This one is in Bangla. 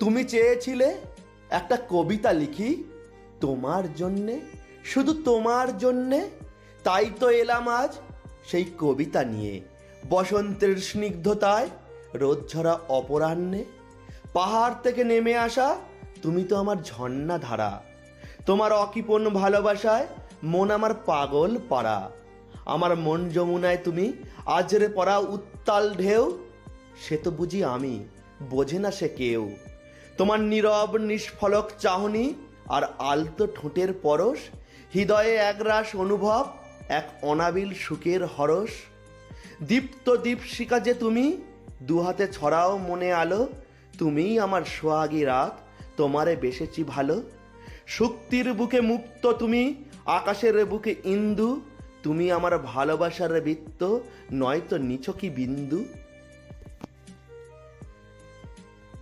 তুমি চেয়েছিলে একটা কবিতা লিখি তোমার জন্যে, শুধু তোমার জন্যে, তাই তো এলাম আজ সেই কবিতা নিয়ে। বসন্তের স্নিগ্ধতায় রোদঝরা অপরাহ্নে, পাহাড় থেকে নেমে আসা তুমি তো আমার ঝর্ণা ধারা। তোমার অকিপন ভালোবাসায় মন আমার পাগল পাড়া। আমার মন যমুনায় তুমি আজরে পড়া উত্তাল ঢেউ, সে তো বুঝি আমি, বোঝে না সে কেউ। তোমার নীরব, নিষ্ফলক চাহনি আর আলতো ঠোঁটের পরশ, হৃদয়ে একরাশ অনুভব, এক অনাবিল সুখের হরস দীপ্ত দীপশিকা যে তুমি, দুহাতে ছড়াও মনে আলো, তুমিই আমার সোহাগী রাত, তোমারে বেসেছি ভালো। শক্তির বুকে মুক্ত তুমি, আকাশের বুকে ইন্দু, তুমি আমার ভালোবাসার বৃত্ত, নয়তো নিছকি বিন্দু।